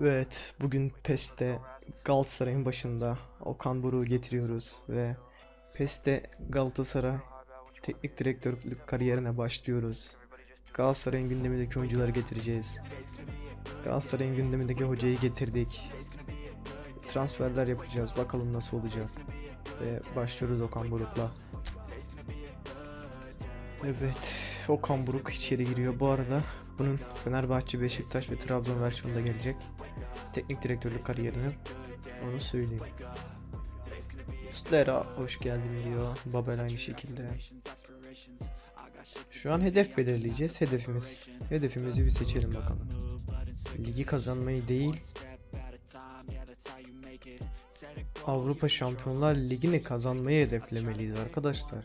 Evet, bugün PES'te Galatasaray'ın başında Okan Buruk'u getiriyoruz ve PES'te Galatasaray teknik direktörlük kariyerine başlıyoruz. Galatasaray'ın gündemindeki oyuncuları getireceğiz. Galatasaray'ın gündemindeki hocayı getirdik. Transferler yapacağız. Bakalım nasıl olacak. Ve başlıyoruz Okan Buruk'la. Evet, Okan Buruk içeri giriyor. Bu arada bunun Fenerbahçe, Beşiktaş ve Trabzon versiyonunda gelecek. Teknik direktörlük kariyerine onu söyleyeyim. Stlera hoş geldin diyor. Babel aynı şekilde. Şu an hedef belirleyeceğiz. Hedefimiz. Hedefimizi bir seçelim bakalım. Ligi kazanmayı değil. Avrupa Şampiyonlar Ligi'ni kazanmayı hedeflemeliyiz arkadaşlar.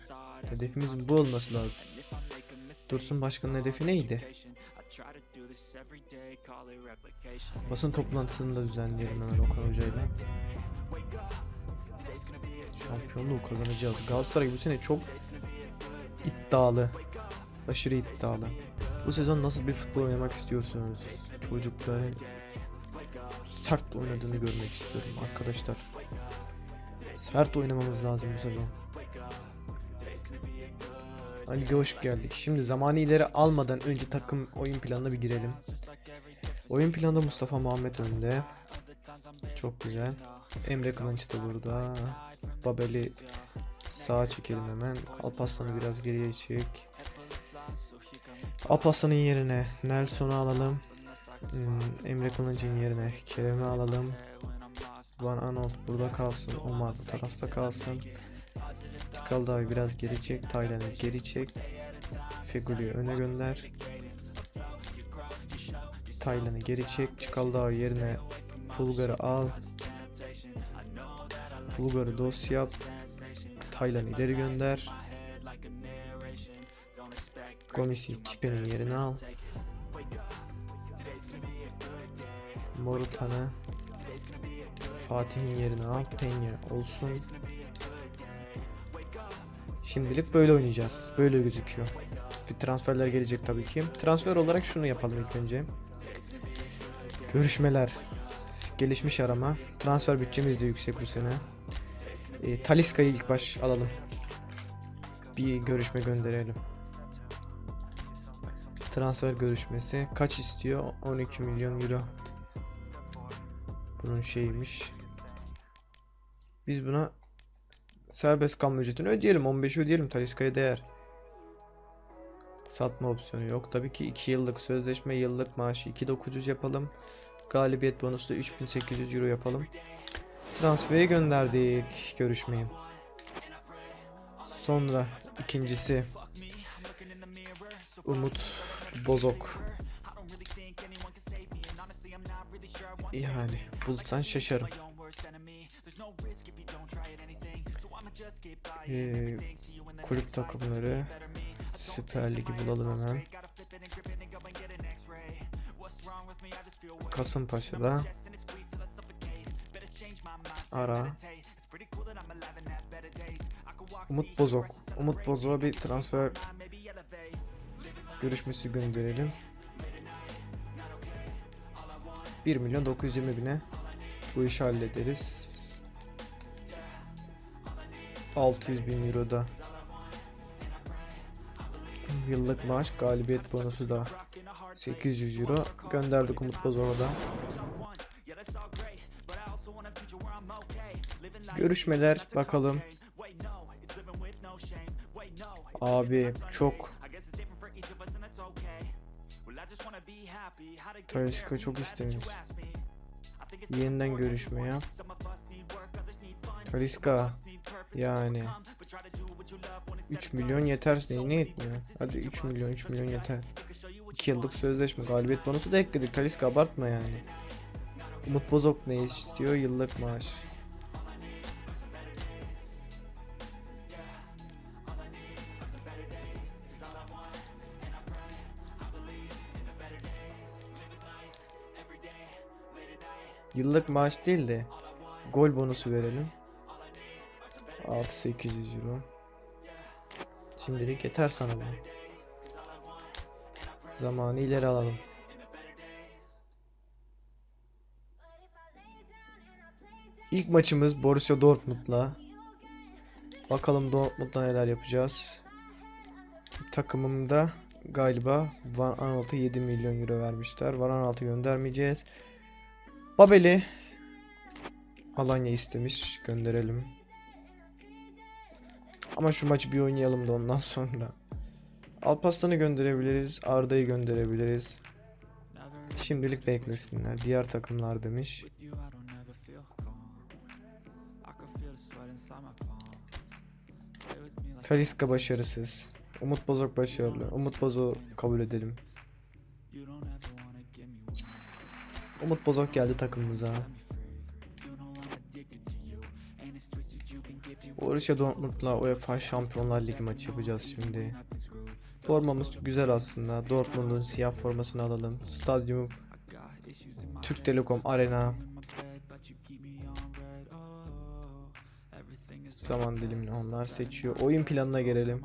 Hedefimizin bu olması lazım. Dursun Başkan'ın hedefi neydi? Basın toplantısını da düzenleyelim hemen Okan Hoca'yla. Şampiyonluğu kazanacağız. Galatasaray bu sene çok iddialı. Aşırı iddialı. Bu sezon nasıl bir futbol oynamak istiyorsunuz? Çocukların sert oynadığını görmek istiyorum arkadaşlar. Sert oynamamız lazım bu sezon. Lige hoş geldik. Şimdi zamanı ileri almadan önce takım oyun planına bir girelim. Oyun planında Mustafa Muhammed önde. Çok güzel. Emre Kılınç da burada. Babel'i sağa çekelim hemen. Alparslan'ı biraz geriye çek. Alparslan'ın yerine Nelson'u alalım. Hmm, Emre Kılınç'ın yerine Kerem'i alalım. Van Anolt burada kalsın. Omar bu tarafta kalsın. Çıkaldağ'ı biraz geri çek. Taylan'ı geri çek. Fegül'ü öne gönder. Taylan'ı geri çek. Çıkaldağ yerine Pulgar'ı al. Pulgar'ı dos yap. Taylan'ı ileri gönder. Gomis'i Çipe'nin yerine al. Morutan'ı Fatih'in yerine al. Penya olsun. Şimdilik böyle oynayacağız. Böyle gözüküyor. Bir transferler gelecek tabii ki. Transfer olarak şunu yapalım ilk önce. Görüşmeler. Gelişmiş arama. Transfer bütçemiz de yüksek bu sene. E, Taliska'yı ilk baş alalım. Bir görüşme gönderelim. Transfer görüşmesi. Kaç istiyor? 12 milyon euro. Bunun şeymiş. Biz buna serbest kalma ücretini ödeyelim. 15 ödeyelim. Taliska'ya değer. Satma opsiyonu yok. Tabii ki 2 yıllık sözleşme, yıllık maaşı 2.900 yapalım. Galibiyet bonusu da 3800 euro yapalım. Transferi gönderdik görüşmeyi. Sonra ikincisi Umut Bozok. Yani bulsan şaşarım. Ee, kulüp takımları Süper Ligi bulalım hemen. Kasımpaşa'da Ara. Umut Bozok. Umut Bozok'a bir transfer görüşmesi gönderelim 1 milyon 920 bine bu işi hallederiz 600 bin euro da Yıllık maaş galibiyet bonusu da 800 euro gönderdik Umut Bozok'a da. Görüşmeler bakalım. Abi çok Taliska çok istemiş. Yeniden görüşme ya. Yani 3 milyon yeter ne, ne yetmiyor? Hadi 3 milyon 3 milyon yeter. 2 yıllık sözleşme galibiyet bonusu da ekledik. Taliska abartma yani. Umut Bozok ne istiyor? Yıllık maaş. Yıllık maaş değil de gol bonusu verelim. 6800 euro. Şimdilik yeter sana bu. Zamanı ileri alalım. İlk maçımız Borussia Dortmund'la. Bakalım Dortmund'la neler yapacağız. Takımımda galiba Van Aanholt'a 7 milyon euro vermişler. Van Aanholt'u göndermeyeceğiz. Babel'i Alanya istemiş. Gönderelim. Ama şu maçı bir oynayalım da ondan sonra. Alpaslan'ı gönderebiliriz. Arda'yı gönderebiliriz. Şimdilik beklesinler. Diğer takımlar demiş. Taliska başarısız. Umut Bozok başarılı. Umut Bozok kabul edelim. Umut Bozok geldi takımımıza. Borussia Dortmund'la UEFA Şampiyonlar Ligi maçı yapacağız şimdi. Formamız güzel aslında. Dortmund'un siyah formasını alalım. Stadyum Türk Telekom Arena. Zaman dilimini onlar seçiyor. Oyun planına gelelim.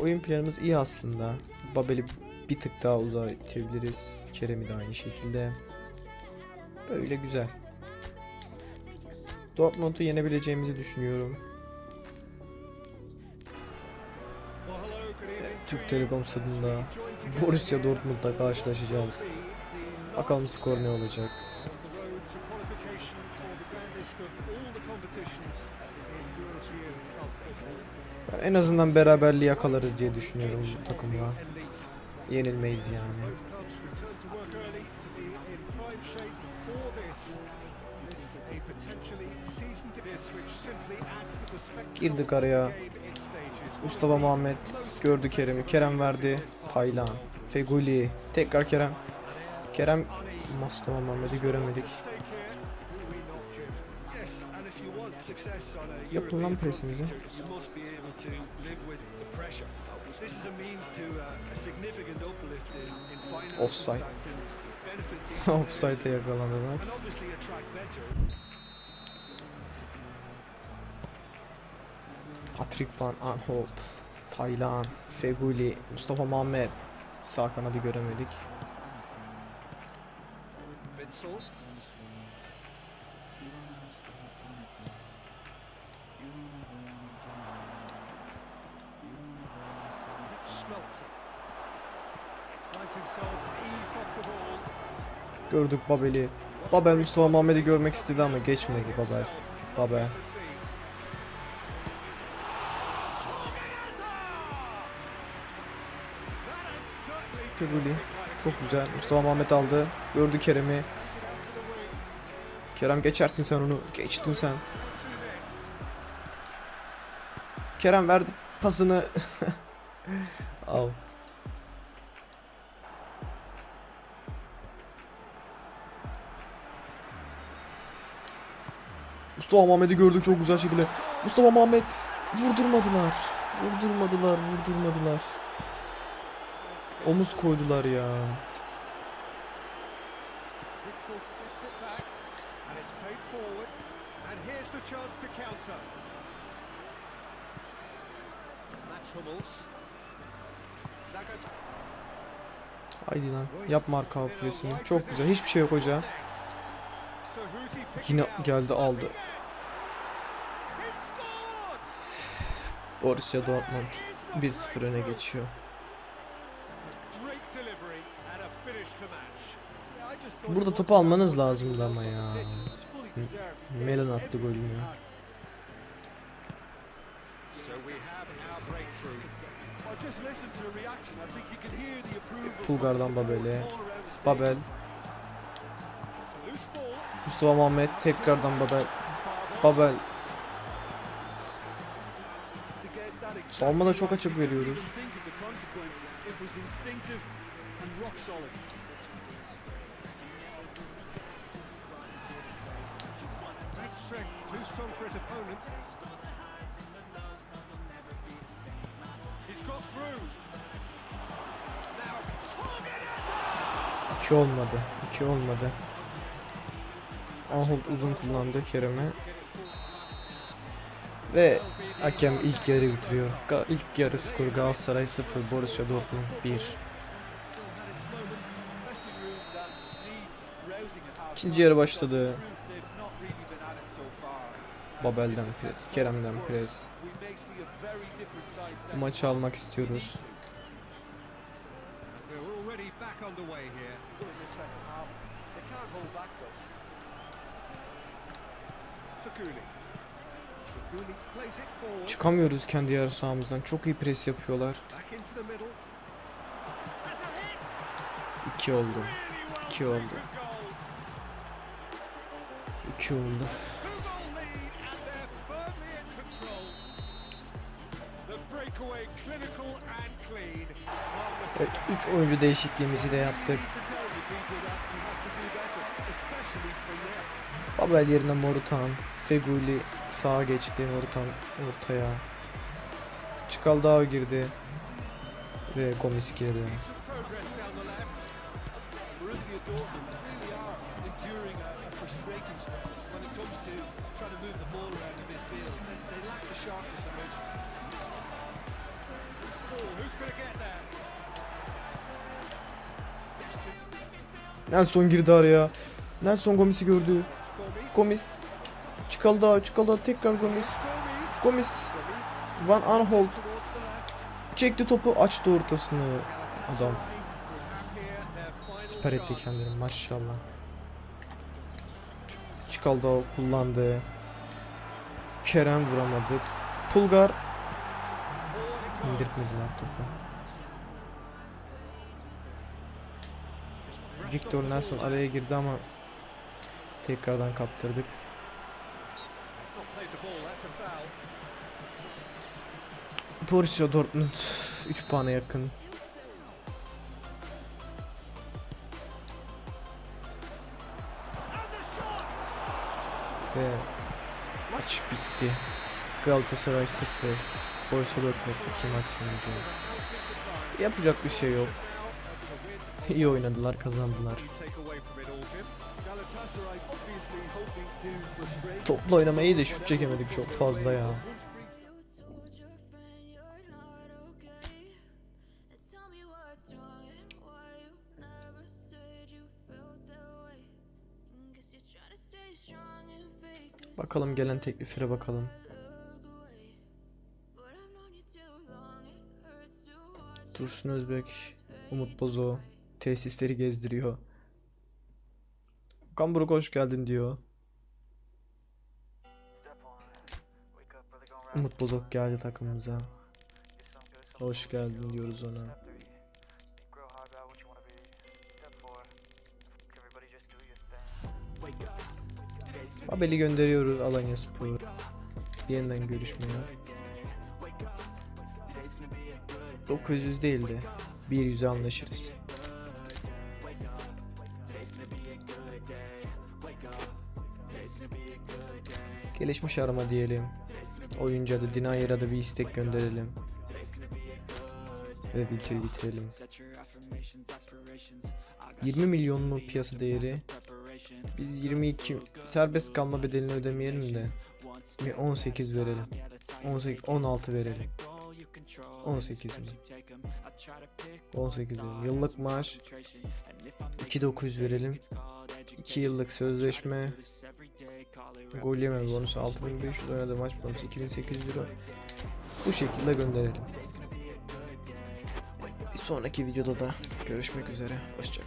Oyun planımız iyi aslında. Babel'i bir tık daha uzağa itebiliriz. Kerem'i de aynı şekilde. Böyle güzel. Dortmund'u yenebileceğimizi düşünüyorum. Türk Telekom stadında Borussia Dortmund'la karşılaşacağız. Bakalım skor ne olacak. En azından beraberliği yakalarız diye düşünüyorum bu takımla. Yenilmeyiz yani. Girdik araya. Mustafa Muhammed gördü Kerem'i. Kerem verdi. Taylan. Feguli. Tekrar Kerem. Kerem Mustafa Muhammed'i göremedik. Yapın lan presimizi. Offside. Offside'e yakalandılar. Patrick Van Aanholt, Taylan, Feguli, Mustafa Muhammed. Sağ kanadı göremedik. Gördük Babel'i. Babel Mustafa Muhammed'i görmek istedi ama geçmedi Babel. Babel. Feguli. Çok güzel. Mustafa Muhammed aldı. Gördü Kerem'i. Kerem geçersin sen onu. Geçtin sen. Kerem verdi pasını. Out. Mustafa Muhammed'i gördük çok güzel şekilde. Mustafa Muhammed vurdurmadılar. Vurdurmadılar, vurdurmadılar. Omuz koydular ya. Haydi lan. Yap marka presini. Çok güzel. Hiçbir şey yok hoca. Yine geldi aldı. Borussia Dortmund 1-0 öne geçiyor. Burada topu almanız lazımdı ama ya. Melan attı golünü. Pulgar'dan Babel'e. Babel. Mustafa Muhammed tekrardan Babel. Babel. Savunmada çok açık veriyoruz. And rock solid. Great strength, too strong for his opponent. He's got through. Now, Hazard! 2 olmadı. 2 olmadı. Anhold uzun kullandı Kerem'e. Ve hakem ilk yarı bitiriyor. Ga- İlk yarı skoru Galatasaray 0, Borussia Dortmund 1. İkinci yarı başladı. Babel'den pres, Kerem'den pres. Maçı almak istiyoruz. Çıkamıyoruz kendi yarı sahamızdan. Çok iyi pres yapıyorlar. Back into the middle. Has a hit. 2 oldu. Really well İki oldu. 2 oldu. Evet 3 oyuncu değişikliğimizi de yaptık. Babel yerine Morutan, Feguli sağa geçti, Morutan ortaya. Çıkal daha girdi ve Gomis girdi. Nelson girdi araya. Nelson Gomis'i gördü. Gomis. Çikaldao, Çikaldao tekrar Gomis. Gomis. Van left. çekti topu açtı ortasını. Adam siper etti kendini maşallah. Çikaldao kullandı. Kerem vuramadı. Pulgar indirtmediler topu. Victor Nelson araya girdi ama tekrardan kaptırdık. Borussia Dortmund 3 puana yakın. Ve maç bitti. Galatasaray 0. Borussia Dortmund 2 maç sonucu. Yapacak bir şey yok. İyi oynadılar, kazandılar. Toplu oynamayı de şut çekemedik çok fazla ya. Bakalım gelen tekliflere bakalım. Dursun Özbek, Umut Bozo tesisleri gezdiriyor. Kamburuk hoş geldin diyor. Umut Bozok geldi takımımıza. Hoş geldin diyoruz ona. Babel'i gönderiyoruz Alanya Spor. Yeniden görüşmeye. 900 değil de 100'e anlaşırız. Gelişmiş arama diyelim. Oyuncu adı Dinayer'a da bir istek gönderelim. Ve videoyu bitirelim. 20 milyon mu piyasa değeri? Biz 22 serbest kalma bedelini ödemeyelim de bir 18 verelim. 18 16 verelim. 18 mi? 18 verelim. Yıllık maaş 2900 verelim. 2 yıllık sözleşme Gol yeme bonusu 6500 oynadı maç bonusu 2800 euro. Bu şekilde gönderelim. Bir sonraki videoda da görüşmek üzere. Hoşçakalın.